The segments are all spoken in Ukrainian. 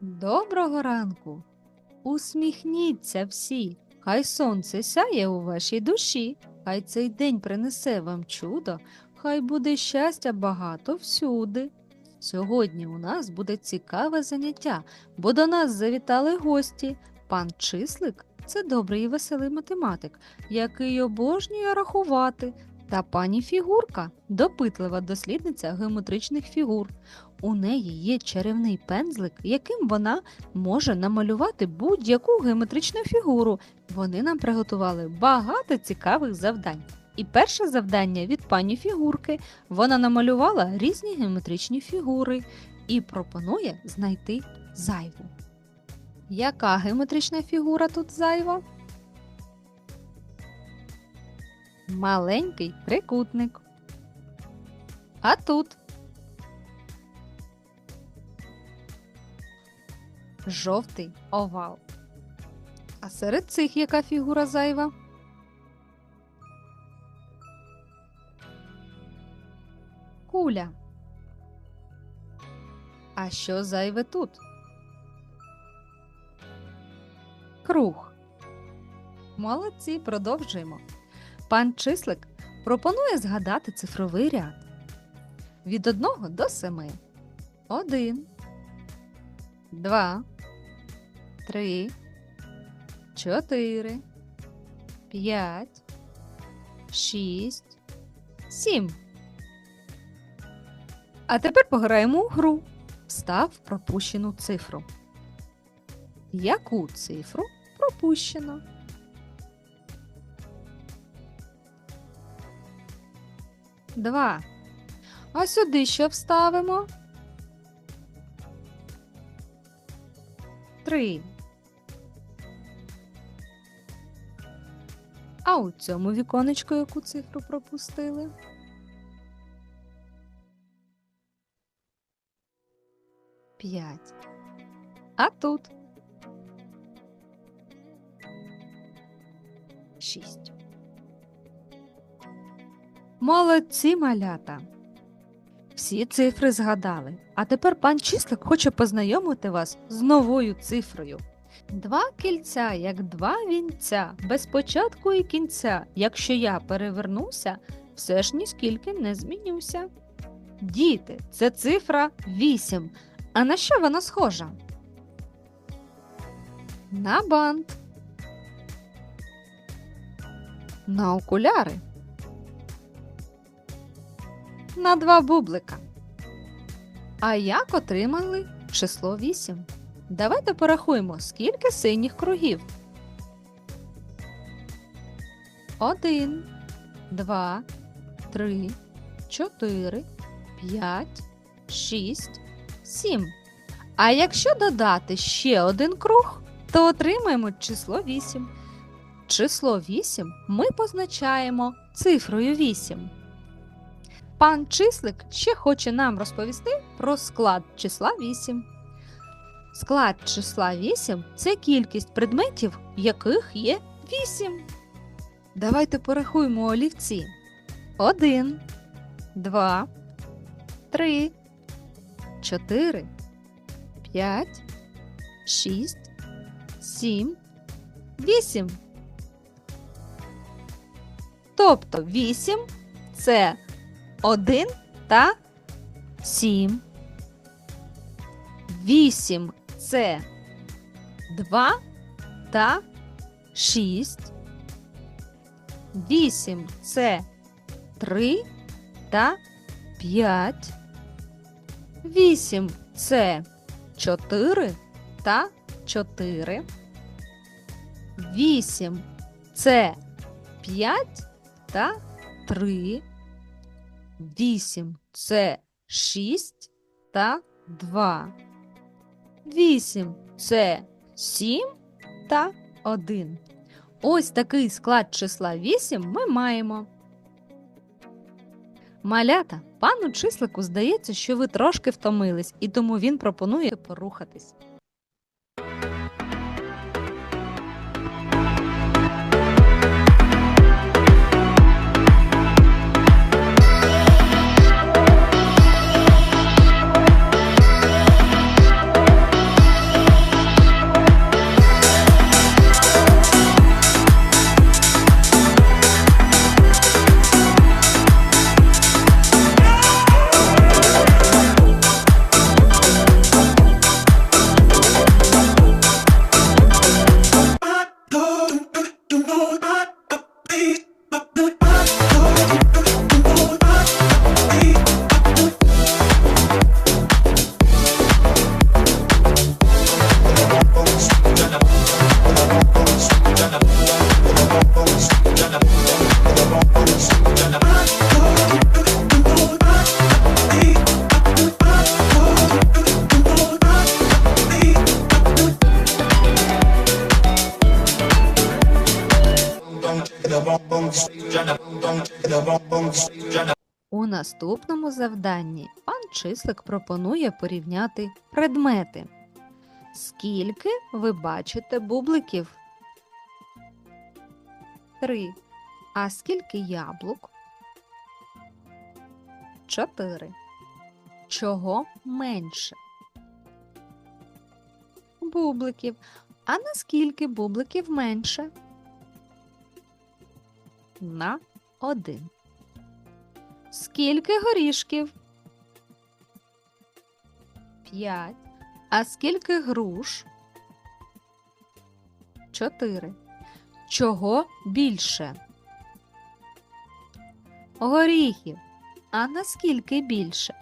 Доброго ранку! Усміхніться всі, хай сонце сяє у вашій душі, хай цей день принесе вам чудо, хай буде щастя багато всюди. Сьогодні у нас буде цікаве заняття, бо до нас завітали гості. Пан Числик це добрий і веселий математик, який обожнює рахувати, та пані Фігурка допитлива дослідниця геометричних фігур. У неї є чарівний пензлик, яким вона може намалювати будь-яку геометричну фігуру. Вони нам приготували багато цікавих завдань. І перше завдання від пані фігурки. Вона намалювала різні геометричні фігури і пропонує знайти зайву. Яка геометрична фігура тут зайва? Маленький трикутник. А тут жовтий овал. А серед цих яка фігура зайва? Куля. А що зайве тут? Круг. Молодці, продовжуємо. Пан Числик пропонує згадати цифровий ряд від 1 до 7. 1, 2, 3, 4, 5, 6, 7. А тепер пограємо у гру. Встав пропущену цифру. Яку цифру пропущено? Два. А сюди що вставимо? Три. А у цьому віконечку яку цифру пропустили? П'ять. А тут? Шість. Молодці малята. Всі цифри згадали. А тепер пан Числик хоче познайомити вас з новою цифрою. Два кільця, як два вінця, без початку і кінця. Якщо я перевернуся, все ж ніскільки не змінюся. Діти, це цифра 8. А на що вона схожа? На бант. На окуляри. На два бублика. А як отримали число 8? Давайте порахуємо, скільки синіх кругів. Один, два, три, чотири, п'ять, шість, сім. А якщо додати ще один круг, то отримаємо число 8. Число 8 ми позначаємо цифрою 8. Пан Числик ще хоче нам розповісти про склад числа 8. Склад числа 8 це кількість предметів, яких є 8. Давайте порахуємо олівці. 1, 2, 3, 4, 5, 6, 7, 8. Тобто 8 це 1 та 7. 8 це 2 та 6. 8 це 3 та 5. 8 це 4 та 4. 8 це 5 та 3. 8 це 6 та 2. 8 це 7 та 1. Ось такий склад числа 8 ми маємо. Малята, пану числику здається, що ви трошки втомились, і тому він пропонує порухатись. У наступному завданні пан Числик пропонує порівняти предмети. Скільки ви бачите бубликів? Три. А скільки яблук? Чотири. Чого менше? Бубликів. А наскільки бубликів менше? На один. Скільки горішків? П'ять. А скільки груш? Чотири. Чого більше? Горіхів. А наскільки більше?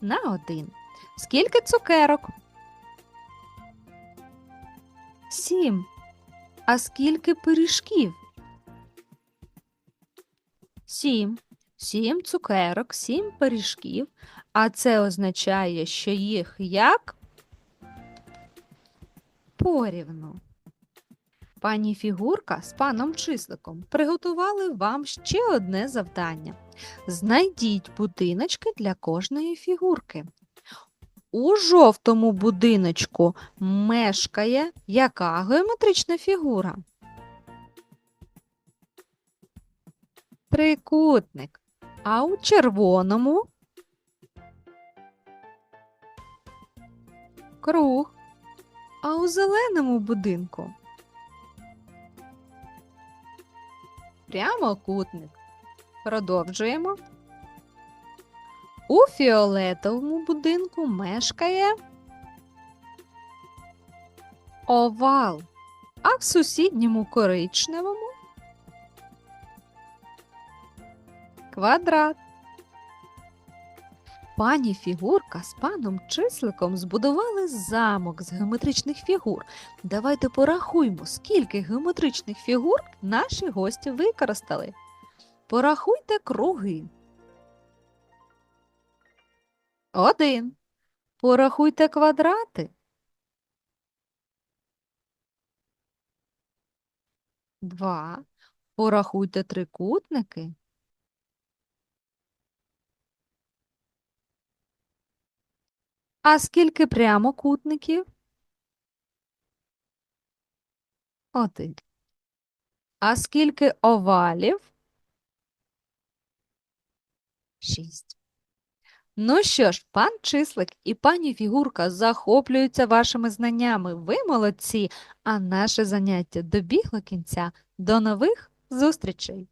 На один. Скільки цукерок? Сім. А скільки пиріжків? Сім. Сім цукерок, сім пиріжків. А це означає, що їх як? Порівну. Пані фігурка з паном числиком приготували вам ще одне завдання. Знайдіть будиночки для кожної фігурки. У жовтому будиночку мешкає яка геометрична фігура? Трикутник. А у червоному круг. А у зеленому будинку прямокутник. Продовжуємо. У фіолетовому будинку мешкає овал, а в сусідньому коричневому квадрат. Пані фігурка з паном числиком збудували замок з геометричних фігур. Давайте порахуймо, скільки геометричних фігур наші гості використали. Порахуйте круги. Один. Порахуйте квадрати. Два. Порахуйте трикутники. А скільки прямокутників? Один. А скільки овалів? Шість. Ну що ж, пан Числик і пані Фігурка захоплюються вашими знаннями. Ви молодці, а наше заняття добігло кінця. До нових зустрічей!